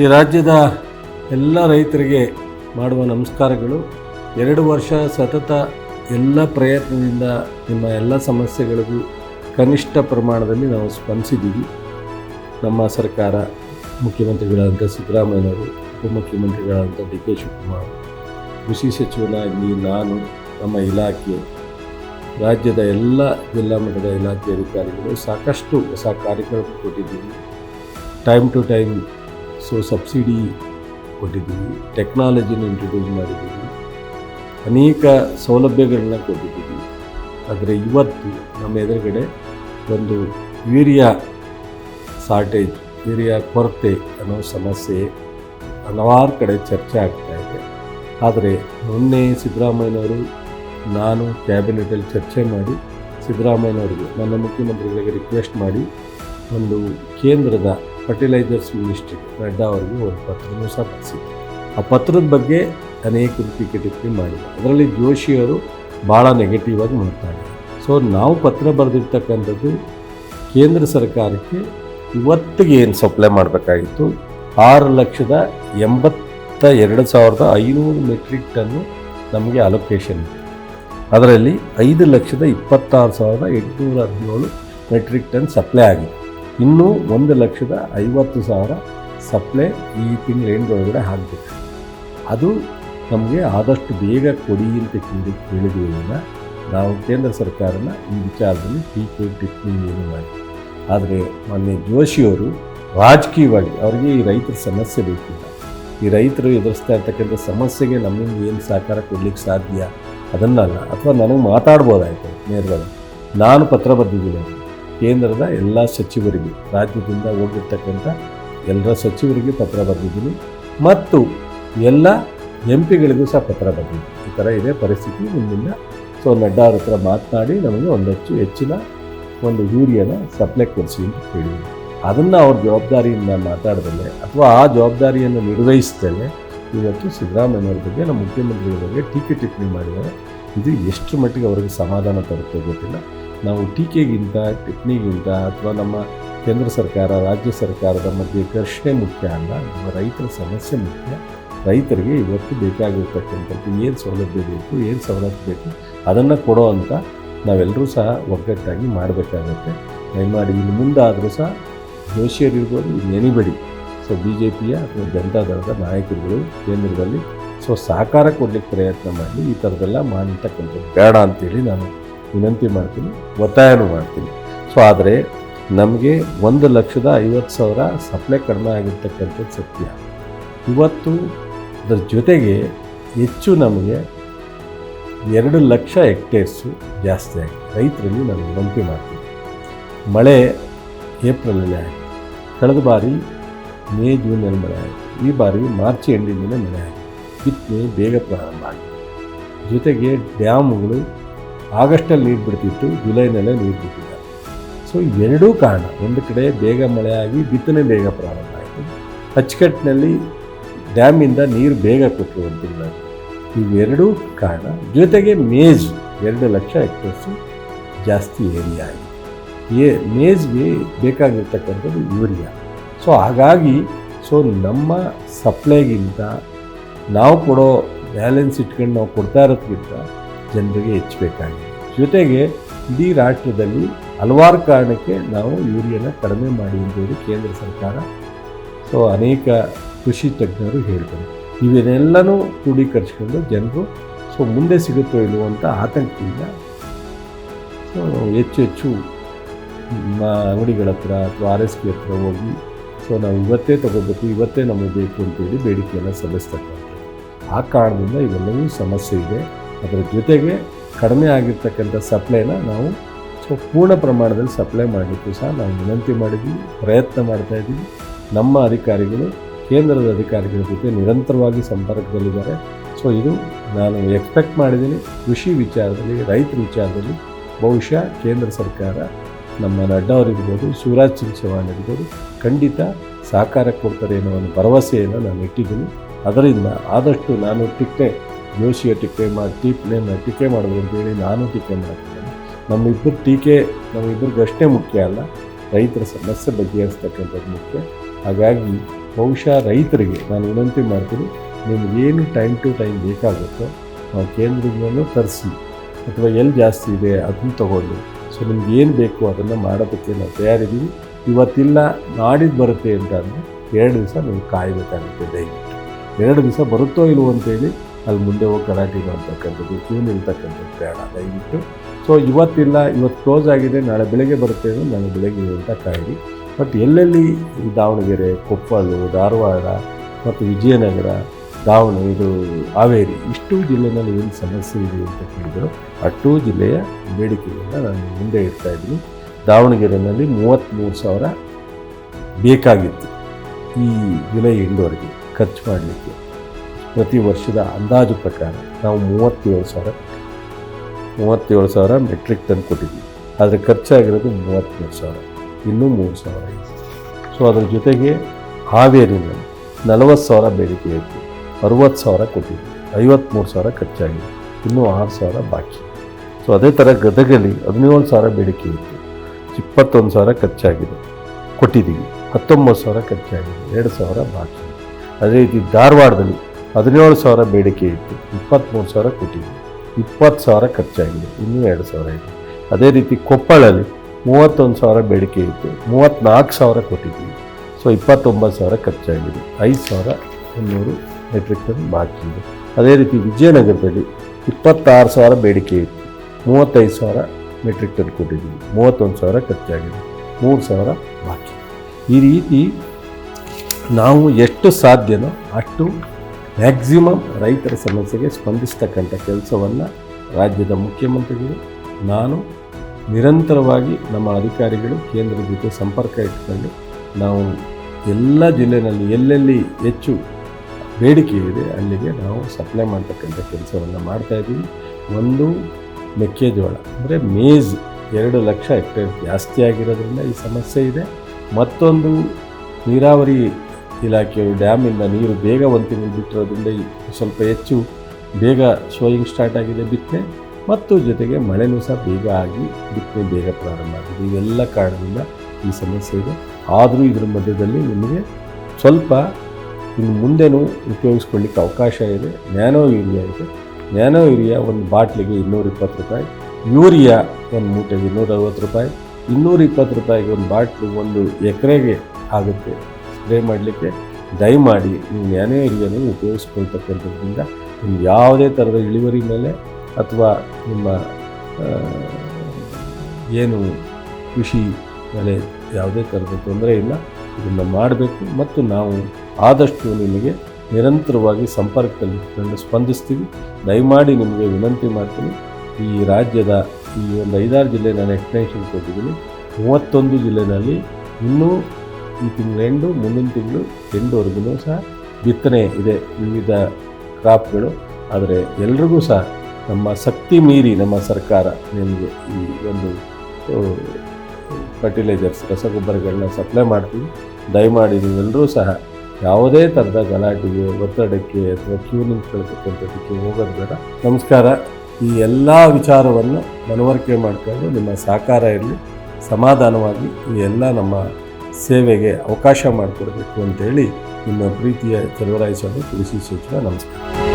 ಈ ರಾಜ್ಯದ ಎಲ್ಲ ರೈತರಿಗೆ ಮಾಡುವ ನಮಸ್ಕಾರಗಳು. ಎರಡು ವರ್ಷ ಸತತ ಎಲ್ಲ ಪ್ರಯತ್ನದಿಂದ ನಿಮ್ಮ ಎಲ್ಲ ಸಮಸ್ಯೆಗಳಿಗೂ ಕನಿಷ್ಠ ಪ್ರಮಾಣದಲ್ಲಿ ನಾವು ಸ್ಪಂದಿಸಿದ್ದೀವಿ. ನಮ್ಮ ಸರ್ಕಾರ ಮುಖ್ಯಮಂತ್ರಿಗಳಾದಂಥ ಸಿದ್ದರಾಮಯ್ಯನವರು, ಉಪಮುಖ್ಯಮಂತ್ರಿಗಳಾದಂಥ ಡಿ ಕೆ ಶಿವಕುಮಾರ್, ಕೃಷಿ ಸಚಿವನಾಗಿ ನಾನು, ನಮ್ಮ ಇಲಾಖೆ, ರಾಜ್ಯದ ಎಲ್ಲ ಜಿಲ್ಲಾ ಮಟ್ಟದ ಇಲಾಖೆ ಅಧಿಕಾರಿಗಳು ಸಾಕಷ್ಟು ಹೊಸ ಕಾರ್ಯಕ್ರಮ ಕೊಟ್ಟಿದ್ದೀವಿ. Time to time so subsidy ಕೊಟ್ಟಿದ್ದೀವಿ ಟೆಕ್ನಾಲಜಿನ ಇಂಟ್ರೊಡ್ಯೂಸ್ ಮಾಡಿದ್ದೀವಿ, ಅನೇಕ ಸೌಲಭ್ಯಗಳನ್ನ ಕೊಟ್ಟಿದ್ದೀವಿ. ಆದರೆ ಇವತ್ತು ನಮ್ಮ ಎದುರುಗಡೆ ಒಂದು ಯೂರಿಯಾ ಶಾರ್ಟೇಜ್ ಯೂರಿಯಾ ಕೊರತೆ ಅನ್ನೋ ಸಮಸ್ಯೆ ಹಲವಾರು ಕಡೆ ಚರ್ಚೆ ಆಗ್ತಾ ಇದೆ. ಆದರೆ ಮೊನ್ನೆ ಸಿದ್ದರಾಮಯ್ಯನವರು ನಾನು ಕ್ಯಾಬಿನೆಟಲ್ಲಿ ಚರ್ಚೆ ಮಾಡಿ ಸಿದ್ದರಾಮಯ್ಯನವರಿಗೆ, ನನ್ನ ಮುಖ್ಯಮಂತ್ರಿಗಳಿಗೆ ರಿಕ್ವೆಸ್ಟ್ ಮಾಡಿ ಒಂದು ಕೇಂದ್ರದ ಫರ್ಟಿಲೈಸರ್ಸ್ ಮಿನಿಸ್ಟ್ರಿ ನಡ್ಡಾ ಅವರಿಗೆ ಒಂದು ಪತ್ರನೂ ಸಹ ಬರೆಸಿದ್ದೆ ಆ ಪತ್ರದ ಬಗ್ಗೆ ಅನೇಕ ಟೀಕೆ ಟಿಪ್ಪಣಿ ಮಾಡಿದೆ ಅದರಲ್ಲಿ ಜೋಶಿಯವರು ಭಾಳ ನೆಗೆಟಿವ್ ಆಗಿ ಮಾತಾಡಿದ್ದಾರೆ. ಸೊ ನಾವು ಪತ್ರ ಬರೆದಿರ್ತಕ್ಕಂಥದ್ದು ಕೇಂದ್ರ ಸರ್ಕಾರಕ್ಕೆ ಇವತ್ತಿಗೆ ಏನು ಸಪ್ಲೈ ಮಾಡಬೇಕಾಗಿತ್ತು? ಆರು ಲಕ್ಷದ ಎಂಬತ್ತ ಎರಡು ಸಾವಿರದ ಐನೂರು ಮೆಟ್ರಿಕ್ ಟನ್ನು ನಮಗೆ ಅಲೊಕೇಶನ್ ಇದೆ. ಅದರಲ್ಲಿ ಐದು ಲಕ್ಷದ ಇಪ್ಪತ್ತಾರು ಸಾವಿರದ ಎಂಟುನೂರ ಹದಿನೇಳು ಮೆಟ್ರಿಕ್ ಟನ್ ಸಪ್ಲೈ ಆಗಿದೆ. ಇನ್ನೂ ಒಂದು ಲಕ್ಷದ ಐವತ್ತು ಸಾವಿರ ಸಪ್ಲೈ ಈ ತಿಂಗಳ ಒಳಗಡೆ ಆಗಬೇಕು. ಅದು ನಮಗೆ ಆದಷ್ಟು ಬೇಗ ಕೊಡಿ ಅಂತ ಕೇಳಿ ಕೇಳಿದ್ರಿಂದ ನಾವು ಕೇಂದ್ರ ಸರ್ಕಾರನ ಈ ವಿಚಾರದಲ್ಲಿ ಟೀಕೆ, ಟಿಪ್ಪಣಿ ಏನು ಮಾಡಿ ಆದರೆ ಮೊನ್ನೆ ಜೋಶಿಯವರು ರಾಜಕೀಯವಾಗಿ ಅವರಿಗೆ ಈ ರೈತರ ಸಮಸ್ಯೆ ಬೇಕಿಲ್ಲ. ಈ ರೈತರು ಎದುರಿಸ್ತಾ ಇರ್ತಕ್ಕಂಥ ಸಮಸ್ಯೆಗೆ ನಮ್ಮಿಂದ ಏನು ಸಹಕಾರ ಕೊಡಲಿಕ್ಕೆ ಸಾಧ್ಯ ಅದನ್ನಲ್ಲ, ಅಥವಾ ನನಗೆ ಮಾತಾಡ್ಬೋದಾಯ್ತು ನೇರವಾಗಿ ನಾನು ಪತ್ರ ಬರೆದಿದ್ದೀನಿ. ಕೇಂದ್ರದ ಎಲ್ಲ ಸಚಿವರಿಗೆ, ರಾಜ್ಯದಿಂದ ಹೋಗಿರ್ತಕ್ಕಂಥ ಎಲ್ಲ ಸಚಿವರಿಗೆ ಪತ್ರ ಬರೆದಿದ್ದೀನಿ. ಮತ್ತು ಎಲ್ಲ ಎಂ ಪಿಗಳಿಗೂ ಸಹ ಪತ್ರ ಬರೆದಿದ್ದೀನಿ. ಈ ಥರ ಇದೆ ಪರಿಸ್ಥಿತಿ. ನಿಮ್ಮಿಂದ ಸೊ, ನಡ್ಡಾ ಅವ್ರ ಹತ್ರ ಮಾತನಾಡಿ ನಮಗೆ ಒಂದಷ್ಟು ಹೆಚ್ಚು ಹೆಚ್ಚಿನ ಒಂದು ಯೂರಿಯಾನ ಸಪ್ಲೈ ಕೊಡಿಸಿ ಅಂತ ಕೇಳಿದ್ದೀನಿ. ಅದನ್ನು ಅವ್ರ ಜವಾಬ್ದಾರಿಯಿಂದ ಮಾತಾಡ್ದಲೆ ಅಥವಾ ಆ ಜವಾಬ್ದಾರಿಯನ್ನು ನಿರ್ವಹಿಸ್ದಲೆ ಇವತ್ತು ಸಿದ್ದರಾಮಯ್ಯವ್ರ ಬಗ್ಗೆ ನಮ್ಮ ಮುಖ್ಯಮಂತ್ರಿಗಳ ಬಗ್ಗೆ ಟೀಕೆ ಟಿಪ್ಪಣಿ ಮಾಡಿದರೆ ಇದು ಎಷ್ಟು ಮಟ್ಟಿಗೆ ಅವರಿಗೆ ಸಮಾಧಾನ ತರುತ್ತೆ ಗೊತ್ತಿಲ್ಲ. ನಾವು ಟೀಕೆಗಿಂತ, ಟಿಪ್ಪಣಿಗಿಂತ ಅಥವಾ ನಮ್ಮ ಕೇಂದ್ರ ಸರ್ಕಾರ, ರಾಜ್ಯ ಸರ್ಕಾರದ ಮಧ್ಯೆ ಘರ್ಷಣೆ ಮುಖ್ಯ ಅಲ್ಲ, ನಮ್ಮ ರೈತರ ಸಮಸ್ಯೆ ಮುಖ್ಯ. ರೈತರಿಗೆ ಇವತ್ತು ಬೇಕಾಗಿರ್ತಕ್ಕಂಥದ್ದು ಏನು ಸೌಲಭ್ಯ ಬೇಕು, ಏನು ಸವಲತ್ತು ಬೇಕು, ಅದನ್ನು ಕೊಡೋ ಅಂತ ನಾವೆಲ್ಲರೂ ಸಹ ಒಗ್ಗಟ್ಟಾಗಿ ಮಾಡಬೇಕಾಗತ್ತೆ. ದಯಮಾಡಿ ಇನ್ನು ಮುಂದಾದರೂ ಸಹ ಜೋಶಿಯರಿರ್ಬೋದು ಎನಿಬಡಿ ಸೊ ಬಿ ಜೆ ಪಿಯ ಅಥವಾ ಜನತಾದಳದ ನಾಯಕರುಗಳು ಕೇಂದ್ರದಲ್ಲಿ ಸೊ, ಸಹಕಾರ ಕೊಡಲಿಕ್ಕೆ ಪ್ರಯತ್ನ ಮಾಡಿ ಈ ಥರದ್ದೆಲ್ಲ ಮಾಡಿರ್ತಕ್ಕಂಥದ್ದು ಬೇಡ ಅಂತೇಳಿ ನಾನು ವಿನಂತಿ ಮಾಡ್ತೀನಿ, ಒತ್ತಾಯನೂ ಮಾಡ್ತೀನಿ. ಸೊ ಆದರೆ ನಮಗೆ ಒಂದು ಲಕ್ಷದ ಐವತ್ತು ಸಾವಿರ ಸಪ್ಲೈ ಕಡಿಮೆ ಆಗಿರ್ತಕ್ಕಂಥದ್ದು ಸತ್ಯ. ಇವತ್ತು ಅದರ ಜೊತೆಗೆ ಹೆಚ್ಚು ನಮಗೆ ಎರಡು ಲಕ್ಷ ಹೆಕ್ಟೇರ್ಸು ಜಾಸ್ತಿ ಆಗಿದೆ. ರೈತರಲ್ಲಿ ನಾನು ವಿನಂತಿ ಮಾಡ್ತೀನಿ ಮಳೆ ಏಪ್ರಿಲಲ್ಲಿ ಆಯಿತು ಕಳೆದ ಬಾರಿ ಮೇ ಜೂನಲ್ಲಿ ಮಳೆ ಆಯಿತು ಈ ಬಾರಿ ಮಾರ್ಚ್ ಎಂಡಿಂದಲೇ ಮಳೆ ಆಯಿತು ಬಿತ್ತನೆ ಬೇಗ ಪ್ರಾರಂಭ ಆಗಿದೆ. ಜೊತೆಗೆ ಡ್ಯಾಮ್ಗಳು ಆಗಸ್ಟಲ್ಲಿ ನೀರು ಬಿಡ್ತಿತ್ತು, ಜುಲೈನಲ್ಲೇ ನೀರು ಬಿಟ್ಟಿದ್ದಾರೆ ಸೊ ಎರಡೂ ಕಾರಣ, ಒಂದು ಕಡೆ ಬೇಗ ಮಳೆಯಾಗಿ, ಬಿತ್ತನೆ ಬೇಗ ಪ್ರಾರಂಭ ಆಯಿತು. ಅಚ್ಚುಕಟ್ಟಿನಲ್ಲಿ ಡ್ಯಾಮಿಂದ ನೀರು ಬೇಗ ಕೊಟ್ಟರು ಒಂದು ಇವೆರಡೂ ಕಾರಣ, ಜೊತೆಗೆ ಮೇಜ್, ಎರಡು ಲಕ್ಷ ಎಕ್ಟರ್ಸು ಜಾಸ್ತಿ ಏರಿಯಾ ಆಗಿದೆ. ಏ, ಮೇಜ್ಗೆ ಬೇಕಾಗಿರ್ತಕ್ಕಂಥದ್ದು ಯೂರಿಯಾ. ಸೊ ಹಾಗಾಗಿ ಸೊ ನಮ್ಮ ಸಪ್ಲೈಗಿಂತ ನಾವು ಕೊಡೋ ಬ್ಯಾಲೆನ್ಸ್ ಇಟ್ಕೊಂಡು ನಾವು ಕೊಡ್ತಾ ಇರೋದ್ಕಿಂತ ಜನರಿಗೆ ಹೆಚ್ಚಬೇಕಾಗಿದೆ. ಜೊತೆಗೆ ಇಡೀ ರಾಷ್ಟ್ರದಲ್ಲಿ ಹಲವಾರು ಕಾರಣಕ್ಕೆ ನಾವು ಯೂರಿಯಾನ ಕಡಿಮೆ ಮಾಡಿ ಎಂಬುದು ಕೇಂದ್ರ ಸರ್ಕಾರ. ಸೊ ಅನೇಕ ಕೃಷಿ ತಜ್ಞರು ಹೇಳ್ತಾರೆ. ಇವನ್ನೆಲ್ಲನೂ ಕ್ರೋಢೀಕರಿಸ್ಕೊಂಡು ಜನರು ಸೊ ಮುಂದೆ ಸಿಗುತ್ತೋ ಇಲ್ವೋ ಅಂತ ಆತಂಕದಿಂದ ಸೊ ಹೆಚ್ಚು ಹೆಚ್ಚು ಅಂಗಡಿಗಳ ಹತ್ರ ಅಥವಾ ಆರ್ ಎಸ್ ಪಿ ಹತ್ರ ಹೋಗಿ ಸೊ ನಾವು ಇವತ್ತೇ ತಗೋಬೇಕು, ಇವತ್ತೇ ನಮಗೆ ಬೇಕು ಅಂತೇಳಿ ಬೇಡಿಕೆಯನ್ನು ಸಲ್ಲಿಸ್ತಕ್ಕಂಥ ಆ ಕಾರಣದಿಂದ ಇವೆಲ್ಲವೂ ಸಮಸ್ಯೆ ಇದೆ. ಅದರ ಜೊತೆಗೆ ಕಡಿಮೆ ಆಗಿರ್ತಕ್ಕಂಥ ಸಪ್ಲೈನ ನಾವು ಸೊ ಪೂರ್ಣ ಪ್ರಮಾಣದಲ್ಲಿ ಸಪ್ಲೈ ಮಾಡಲಿಕ್ಕೂ ಸಹ ನಾವು ವಿನಂತಿ ಮಾಡಿದ್ವಿ, ಪ್ರಯತ್ನ ಮಾಡ್ತಾ ಇದ್ದೀವಿ. ನಮ್ಮ ಅಧಿಕಾರಿಗಳು, ಕೇಂದ್ರದ ಅಧಿಕಾರಿಗಳ ಜೊತೆ ನಿರಂತರವಾಗಿ ಸಂಪರ್ಕದಲ್ಲಿದ್ದಾರೆ. ಸೊ ಇದು ನಾನು ಎಕ್ಸ್ಪೆಕ್ಟ್ ಮಾಡಿದ್ದೀನಿ. ಕೃಷಿ ವಿಚಾರದಲ್ಲಿ, ರೈತರ ವಿಚಾರದಲ್ಲಿ ಬಹುಶಃ ಕೇಂದ್ರ ಸರ್ಕಾರ ನಮ್ಮ ನಡ್ಡಾ ಅವರಿರ್ಬೋದು ಶಿವರಾಜ್ ಸಿಂಗ್ ಚೌಹಾಣ್ ಇರ್ಬೋದು, ಖಂಡಿತ ಸಹಕಾರ ಕೊಡ್ತಾರೆ ಅನ್ನೋ ಒಂದು ಭರವಸೆಯನ್ನು ನಾನು ಇಟ್ಟಿದ್ದೀನಿ. ಅದರಿಂದ ಆದಷ್ಟು ನಾನು ಟಿಕೆ ಜೋಶಿಯ ಟೀಕೆ ಮಾಡಿ ಟೀಕೆ ಪ್ಲೇನ ಟೀಕೆ ಮಾಡ್ಬೋದು ಅಂತೇಳಿ ನಾನು ಟೀಕೆ ಮಾಡ್ತೀನಿ. ನಮ್ಮಿಬ್ಬರು ಟೀಕೆ ನಮ್ಮಿಬ್ಬರಿಗಷ್ಟೇ ಮುಖ್ಯ ಅಲ್ಲ, ರೈತರ ಸಮಸ್ಯೆ ಬಗೆಹರಿಸ್ತಕ್ಕಂಥದ್ದು ಮುಖ್ಯ. ಹಾಗಾಗಿ ಬಹುಶಃ ರೈತರಿಗೆ ನಾನು ವಿನಂತಿ ಮಾಡ್ತೀನಿ ನಿಮಗೇನು ಟೈಮ್ ಟು ಟೈಮ್ ಬೇಕಾಗುತ್ತೋ ನಾವು ಕೇಂದ್ರದಿಂದಲೂ ತರಿಸಿ, ಅಥವಾ ಎಲ್ಲಿ ಜಾಸ್ತಿ ಇದೆ ಅದನ್ನು ತಗೊಂಡು, ಸೊ ನಿಮ್ಗೆ ಏನು ಬೇಕು ಅದನ್ನು ಮಾಡೋದಕ್ಕೆ ನಾವು ತಯಾರಿದ್ದೀವಿ. ಇವತ್ತಿಲ್ಲ, ನಾಡಿದ್ದು ಬರುತ್ತೆ ಅಂತ ಅಂದರೆ ಎರಡು ದಿವಸ ನೀವು ಕಾಯಬೇಕಾಗುತ್ತೆ ದಯವಿಟ್ಟು. ಎರಡು ದಿವಸ ಬರುತ್ತೋ ಇಲ್ವೋ ಅಂತೇಳಿ ಅಲ್ಲಿ ಮುಂದೆ ಹೋಗಿ ಗಲಾಟೆ ಇರುವಂತಕ್ಕಂಥದ್ದು ಕ್ಯೂ ನಿಲ್ತಕ್ಕಂಥದ್ದು ಬೇಡ. ದಯವಿಟ್ಟು. ಸೊ ಇವತ್ತಿಲ್ಲ, ಇವತ್ತು ಕ್ಲೋಸ್ ಆಗಿದೆ, ನಾಳೆ ಬೆಳಗ್ಗೆ ಬರುತ್ತೆ ಅಂದರೆ ನಾಳೆ ಬೆಳಗ್ಗೆ ಅಂತ ಕಾಯಿರಿ ಬಟ್ ಎಲ್ಲೆಲ್ಲಿ ದಾವಣಗೆರೆ ಕೊಪ್ಪಳು ಧಾರವಾಡ ಮತ್ತು ವಿಜಯನಗರ ದಾವಣ ಇದು ಹಾವೇರಿ, ಇಷ್ಟು ಜಿಲ್ಲೆನಲ್ಲಿ ಏನು ಸಮಸ್ಯೆ ಇದೆ ಅಂತ ಕೇಳಿದ್ರು ಅಷ್ಟೂ ಜಿಲ್ಲೆಯ ಬೇಡಿಕೆಯನ್ನು ನಾನು ಮುಂದೆ ಇಡ್ತಾ ಇದ್ದೀನಿ. ದಾವಣಗೆರೆಯಲ್ಲಿ ಮೂವತ್ತ್ಮೂರು ಸಾವಿರ ಬೇಕಾಗಿತ್ತು ಈ ಜುಲೈ ಎಂಡ್ವರೆಗೆ ಖರ್ಚು ಮಾಡಲಿಕ್ಕೆ. ಪ್ರತಿ ವರ್ಷದ ಅಂದಾಜು ಪ್ರಕಾರ ನಾವು ಮೂವತ್ತೇಳು ಸಾವಿರ ಮೂವತ್ತೇಳು ಸಾವಿರ ಮೆಟ್ರಿಕ್ ಟನ್ ಕೊಟ್ಟಿದ್ವಿ ಆದರೆ ಖರ್ಚಾಗಿರೋದು ಮೂವತ್ತೇಳು ಸಾವಿರ, ಇನ್ನೂ ಮೂರು ಸಾವಿರ ಇದೆ. ಸೊ ಅದ್ರ ಜೊತೆಗೆ ಹಾವೇರಿನಲ್ಲಿ ನಲವತ್ತು ಸಾವಿರ ಬೇಡಿಕೆ ಇತ್ತು, ಅರುವತ್ತು ಸಾವಿರ ಕೊಟ್ಟಿದ್ವಿ ಐವತ್ತ್ಮೂರು ಸಾವಿರ ಖರ್ಚಾಗಿದೆ, ಇನ್ನೂ ಆರು ಸಾವಿರ ಬಾಕಿ. ಸೊ ಅದೇ ಥರ ಗದಗಲ್ಲಿ ಹದಿನೇಳು ಸಾವಿರ ಬೇಡಿಕೆ ಇತ್ತು, ಇಪ್ಪತ್ತೊಂದು ಸಾವಿರ ಖರ್ಚಾಗಿದೆ, ಕೊಟ್ಟಿದ್ದೀವಿ, ಹತ್ತೊಂಬತ್ತು ಸಾವಿರ ಖರ್ಚಾಗಿದೆ, ಎರಡು ಸಾವಿರ ಬಾಕಿ. ಅದೇ ರೀತಿ ಧಾರವಾಡದಲ್ಲಿ ಹದಿನೇಳು ಸಾವಿರ ಬೇಡಿಕೆ ಇತ್ತು ಇಪ್ಪತ್ತ್ಮೂರು ಸಾವಿರ ಕೊಟ್ಟಿದ್ವಿ ಇಪ್ಪತ್ತು ಸಾವಿರ ಖರ್ಚಾಗಿದೆ, ಇನ್ನೂ ಎರಡು ಸಾವಿರ ಇದೆ. ಅದೇ ರೀತಿ ಕೊಪ್ಪಳಲ್ಲಿ ಮೂವತ್ತೊಂದು ಸಾವಿರ ಬೇಡಿಕೆ ಇತ್ತು ಮೂವತ್ತ್ನಾಲ್ಕು ಸಾವಿರ ಕೊಟ್ಟಿದ್ದೀವಿ ಸೊ ಇಪ್ಪತ್ತೊಂಬತ್ತು ಸಾವಿರ ಖರ್ಚಾಗಿದೆ, ಐದು ಸಾವಿರ ಮುನ್ನೂರು ಮೆಟ್ರಿಕ್ ಟನ್ ಬಾಕಿ ಇದೆ. ಅದೇ ರೀತಿ ವಿಜಯನಗರದಲ್ಲಿ ಇಪ್ಪತ್ತಾರು ಸಾವಿರ ಬೇಡಿಕೆ ಇತ್ತು, ಮೂವತ್ತೈದು ಸಾವಿರ ಮೆಟ್ರಿಕ್ ಟನ್ ಕೊಟ್ಟಿದ್ದೀವಿ ಮೂವತ್ತೊಂದು ಸಾವಿರ ಖರ್ಚಾಗಿದೆ, ಮೂರು ಸಾವಿರ ಬಾಕಿ ಈ ರೀತಿ ನಾವು ಎಷ್ಟು ಸಾಧ್ಯನೋ ಅಷ್ಟು ಮ್ಯಾಕ್ಸಿಮಮ್ ರೈತರ ಸಮಸ್ಯೆಗೆ ಸ್ಪಂದಿಸ್ತಕ್ಕಂಥ ಕೆಲಸವನ್ನು ರಾಜ್ಯದ ಮುಖ್ಯಮಂತ್ರಿಗಳು, ನಾನು ನಿರಂತರವಾಗಿ ನಮ್ಮ ಅಧಿಕಾರಿಗಳು ಕೇಂದ್ರದ ಜೊತೆ ಸಂಪರ್ಕ ಇಟ್ಕೊಂಡು ನಾವು ಎಲ್ಲ ಜಿಲ್ಲೆಯಲ್ಲಿ ಎಲ್ಲೆಲ್ಲಿ ಹೆಚ್ಚು ಬೇಡಿಕೆ ಇದೆ, ಅಲ್ಲಿಗೆ ನಾವು ಸಪ್ಲೈ ಮಾಡ್ತಕ್ಕಂಥ ಕೆಲಸವನ್ನು ಮಾಡ್ತಾಯಿದ್ದೀವಿ ಒಂದು ಮೆಕ್ಕೆಜೋಳ, ಅಂದರೆ ಮೇಜ್ ಎರಡು ಲಕ್ಷ ಹೆಕ್ಟೇರ್ ಜಾಸ್ತಿ ಆಗಿರೋದ್ರಿಂದ ಈ ಸಮಸ್ಯೆ ಇದೆ. ಮತ್ತೊಂದು ನೀರಾವರಿ ಇಲಾಖೆಯು ಡ್ಯಾಮಿಂದ ನೀರು ಬೇಗ ಒಂದು ತಿಂಗಳು ಬಿಟ್ಟಿರೋದ್ರಿಂದ ಸ್ವಲ್ಪ ಹೆಚ್ಚು ಬೇಗ ಶೋಯಿಂಗ್ ಸ್ಟಾರ್ಟ್ ಆಗಿದೆ ಬಿತ್ತನೆ. ಮತ್ತು ಜೊತೆಗೆ ಮಳೆನೂ ಸಹ ಬೇಗ ಆಗಿ ಬಿತ್ತನೆ ಬೇಗ ಪ್ರಾರಂಭ ಆಗಿದೆ. ಇವೆಲ್ಲ ಕಾರಣದಿಂದ ಈ ಸಮಸ್ಯೆ ಇದೆ. ಆದರೂ ಇದರ ಮಧ್ಯದಲ್ಲಿ ನಿಮಗೆ ಸ್ವಲ್ಪ ಇನ್ನು ಮುಂದೆನೂ ಉಪಯೋಗಿಸ್ಕೊಳ್ಳಿಕ್ಕೆ ಅವಕಾಶ ಇದೆ. ನ್ಯಾನೋ ಯೂರಿಯಾ ಇದೆ. ನ್ಯಾನೋ ಯೂರಿಯಾ ಒಂದು ಬಾಟ್ಲಿಗೆ ಇನ್ನೂರ ಇಪ್ಪತ್ತು ರೂಪಾಯಿ. ಯೂರಿಯಾ ಒಂದು ಮೂಟೆಗೆ ಇನ್ನೂರ ಅರವತ್ತು ರೂಪಾಯಿ. ಇನ್ನೂರ ಇಪ್ಪತ್ತು ರೂಪಾಯಿಗೆ ಒಂದು ಬಾಟ್ಲು ಒಂದು ಎಕರೆಗೆ ಆಗುತ್ತೆ. ಸ್ಪ್ರೇ ಮಾಡಲಿಕ್ಕೆ ದಯಮಾಡಿ ನೀವು ನ್ಯಾನೇ ನೀವು ಉಪಯೋಗಿಸ್ಕೊಳ್ತಕ್ಕಂಥದ್ರಿಂದ ನಿಮ್ಗೆ ಯಾವುದೇ ಥರದ ಇಳುವರಿ ಮೇಲೆ ಅಥವಾ ನಿಮ್ಮ ಏನು ಕೃಷಿ ಮೇಲೆ ಯಾವುದೇ ಥರದ ತೊಂದರೆ ಇಲ್ಲ, ಇದನ್ನು ಮಾಡಬೇಕು ಮತ್ತು ನಾವು ಆದಷ್ಟು ನಿಮಗೆ ನಿರಂತರವಾಗಿ ಸಂಪರ್ಕದಲ್ಲಿ ಇಟ್ಕೊಂಡು ಸ್ಪಂದಿಸ್ತೀವಿ. ದಯಮಾಡಿ ನಿಮಗೆ ವಿನಂತಿ ಮಾಡ್ತೀನಿ, ಈ ರಾಜ್ಯದ ಈ ಒಂದು ಐದಾರು ಜಿಲ್ಲೆ ನಾನು ಎಕ್ಸ್ಟೆನ್ಷನ್ ಕೊಟ್ಟಿದ್ದೀನಿ, ಮೂವತ್ತೊಂದು ಜಿಲ್ಲೆಯಲ್ಲಿ ಇನ್ನೂ ಈ ತಿಂಗಳು ಎಂಡು, ಮುಂದಿನ ತಿಂಗಳು ಎಂಡುವರೆಗೂ ಸಹ ಬಿತ್ತನೆ ಇದೆ ವಿವಿಧ ಕ್ರಾಪ್ಗಳು. ಆದರೆ ಎಲ್ರಿಗೂ ಸಹ ನಮ್ಮ ಶಕ್ತಿ ಮೀರಿ ನಮ್ಮ ಸರ್ಕಾರ ನಿಮಗೆ ಈ ಒಂದು ಫರ್ಟಿಲೈಸರ್ಸ್ ರಸಗೊಬ್ಬರಗಳನ್ನ ಸಪ್ಲೈ ಮಾಡ್ತೀವಿ. ದಯಮಾಡಿ ನೀವೆಲ್ಲರೂ ಸಹ ಯಾವುದೇ ಥರದ ಗಲಾಟೆಗೆ, ಒತ್ತಡಕ್ಕೆ ಅಥವಾ ಕ್ಯೂ ನಿಂತ್ಕೊಳ್ತಕ್ಕಂಥದ್ದಕ್ಕೆ ಹೋಗೋದು ಬೇಡ. ನಮಸ್ಕಾರ. ಈ ಎಲ್ಲ ವಿಚಾರವನ್ನು ಮನವರಿಕೆ ಮಾಡಿಕೊಂಡು ನಿಮ್ಮ ಸಹಕಾರ ಇರಲಿ ಸಮಾಧಾನವಾಗಿ ಈ ಎಲ್ಲ ನಮ್ಮ ಸೇವೆಗೆ ಅವಕಾಶ ಮಾಡಿಕೊಡ್ಬೇಕು ಅಂತೇಳಿ ನಿಮ್ಮ ಪ್ರೀತಿಯ ಚಲುವರಾಯಿಸಲು ಕೃಷಿ ಸಚಿವ ನಮಸ್ಕಾರ.